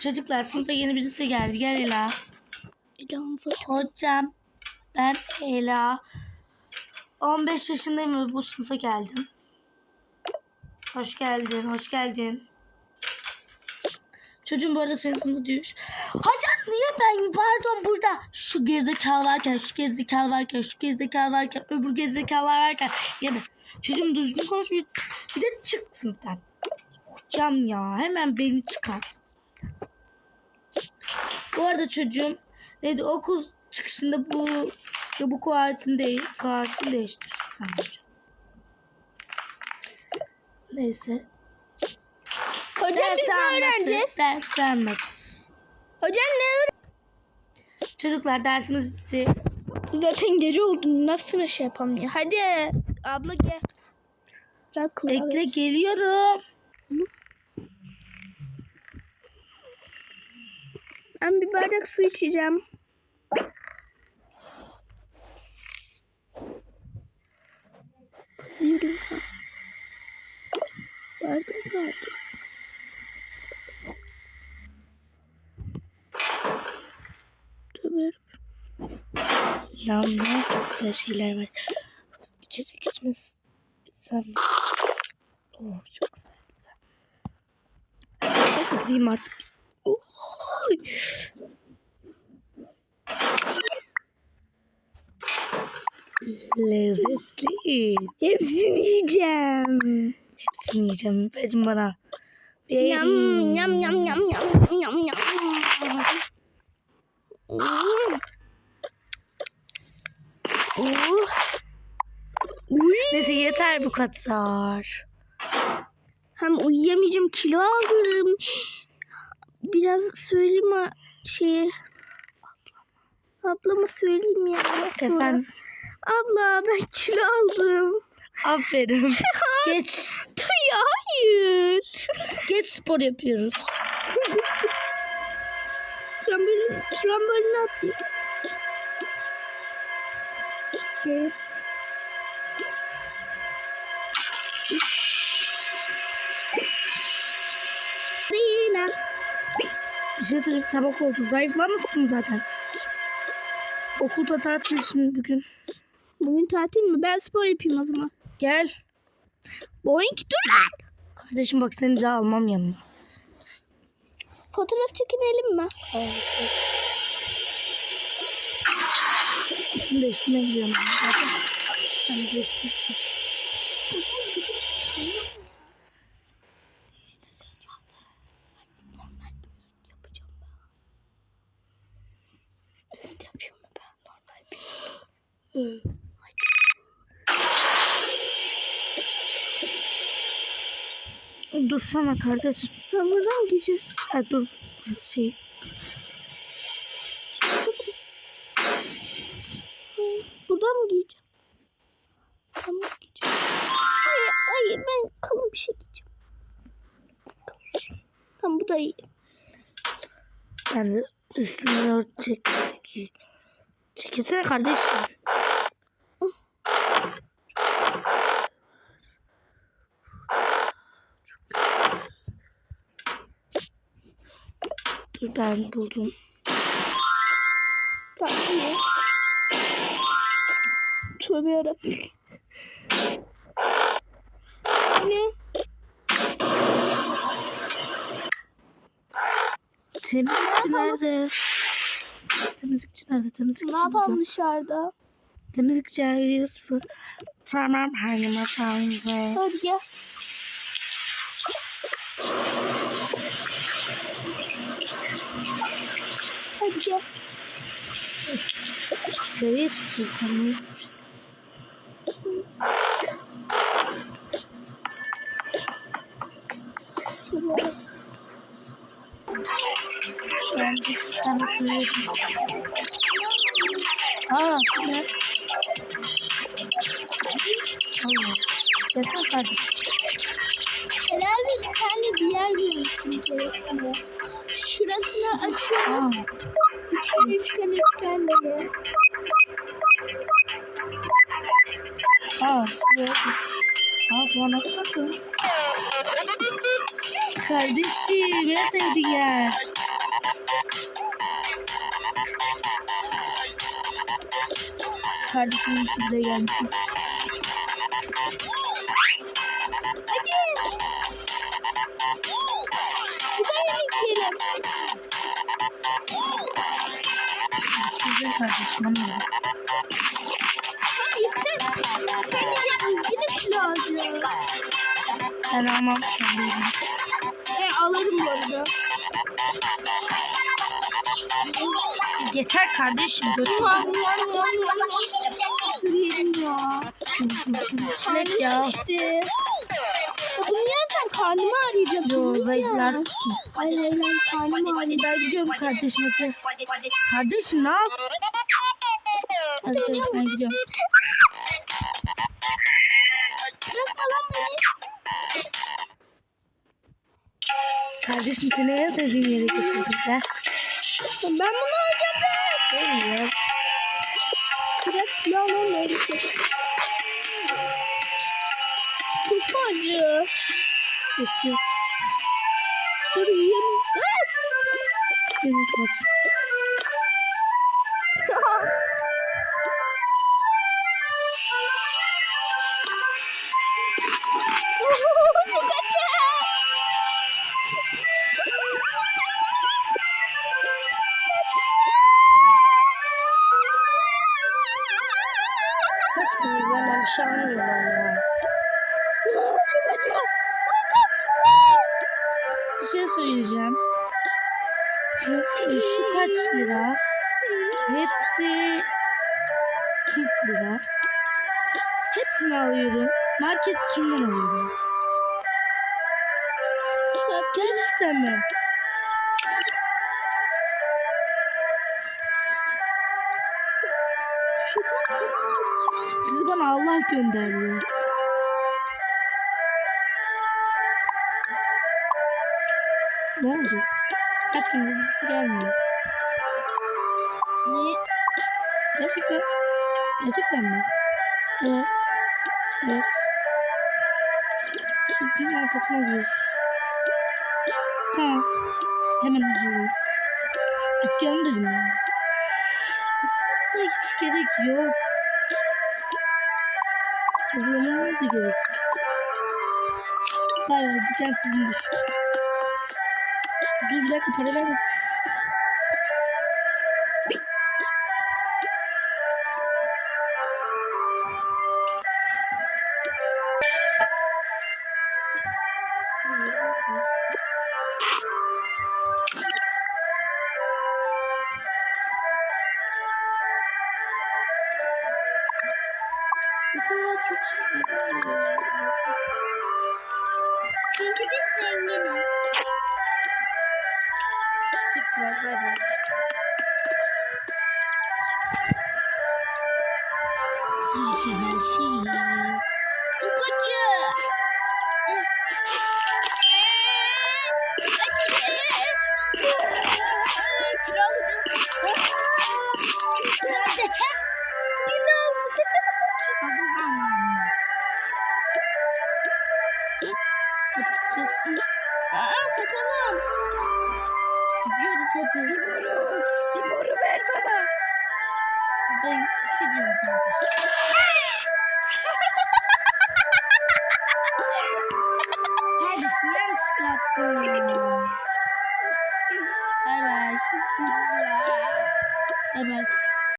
Çocuklar sınıfa yeni birisi geldi. Gel Ela. Hocam ben Ela. 15 yaşındayım ve bu sınıfa geldim. Hoş geldin, hoş geldin. Çocuğum bu arada senin sınıfı diyor. Hocam niye ben pardon burada şu gerizekalı varken, şu gerizekalı varken, şu gerizekalı varken, öbür gerizekalılar varken yeme. Çocuğum düzgün konuş bir bir de çık sınıftan. Hocam ya hemen beni çıkart. Bu arada çocuğum neydi okul çıkışında bu bu kuatini değil kuatini değiştir. Tamam hocam. Neyse. Hocam biz ne öğreneceğiz? Dersi anlatır. Hocam ne Çocuklar dersimiz bitti. Zaten gece oldu. Nasıl şey yapalım ya? Hadi abla gel. Bekle geliyorum. Ben bir bardak su içeceğim. Yürü. Bardak. Lan ne çok güzel şeyler var. İçecek içmez. Sen... Oh çok güzel. Neyse gideyim artık. Oy. Lezzetli. Hepsini yiyeceğim. Hepsini yiyeceğim. Verin bana. Yam Verin. yam yam yam yam yam yam. Oh. Oh. Uy. Neyse yeter bu kadar. Hem uyuyamayacağım kilo aldım. Biraz söyleyeyim mi şeyi? Ablama söyleyeyim ya. sonra. Efendim. Abla ben kilo aldım. Aferin. Geç. Ya hayır. Geç spor yapıyoruz. Trambolin, trambolin atlayayım. Evet. Yine. Bir şey söyleyeyim sabah oldu. Zayıflamışsın zaten. Okulda tatil şimdi bugün. Bugün tatil mi? Ben spor yapayım o zaman. Gel. Boink dur lan. Kardeşim bak seni daha almam yanıma. Fotoğraf çekinelim mi? Üstümü değiştirmeye gidiyorum. Zaten Sen de değiştirirsin. Evet yapıyorum ben normal bir. Dursana kardeş. Ben buradan gideceğiz? Ha dur. Şey. Buradan mı giyeceğim? Buradan mı giyeceğim? Hayır, hayır ben kalın bir şey giyeceğim. Tamam bu da iyi. Ben de üstümü örtecek. Çekilsene kardeşim. Dur ben buldum. Tamam iyi. Tövbe yarabbim. Ne? Temizlikçi nerede? Temizlikçi nerede? Temizlikçi Ne yapalım dışarıda? Temizlikçi arıyor sıfır. Tamam hanımefendi. Hadi gel. Hadi gel. Dışarıya çıkacağız. Yarabbim. Ben. Aa ne? Allah. Kardeşim. Herhalde bir tane bir yer görmüştüm telefonu. Şurasını açıyorum. Aa, Üçgen üçgen üçgen diye. Aa, aa, bu anahtar mı? Kardeşim, en sevdiğin yer. Kardeşim ki de gelmişiz. Kardeşim anladım. Ben almam değilim. Ben alırım bu arada. Yeter kardeşim götür. Yedim ya. Çilek ya. İşte. Bunu yersen karnımı ağrıyacak. Yo zayıflarsın ki. Hayır hayır hayır, karnım ağrıyacak. Ben gidiyorum kardeşim hadi. Kardeşim ne yap? Hadi, ben gidiyorum. Lan beni. Kardeşim seni en sevdiğim yere getirdim gel. Ben bunu alacağım ben. Gel ya. Biraz öyle şey. Çok acı? Bekliyor. Dur yiyeyim. Yemek kaç. Bir şey ya. Çok acı. Bir şey söyleyeceğim. Şu kaç lira? Hepsi 40 lira. Hepsini alıyorum. Market tümden alıyorum. Gerçekten mi? Sizi bana Allah gönderdi. Ne oldu? Kaç gündür birisi gelmiyor. Niye? Gerçekten. Gerçekten mi? Evet. Evet. Biz dünden satın alıyoruz. Tamam. Hemen hazırlayayım. Dükkanı dedim yani. Hazırlamaya hiç gerek yok. Hazırlamamız da gerek. Bay bay dükkan sizindir. Dur bir dakika para verme. Bu kadar çok şey? Çünkü biz zenginiz. Teşekkürler. Bay bay. Yiyeceğim her şeyi. Çok.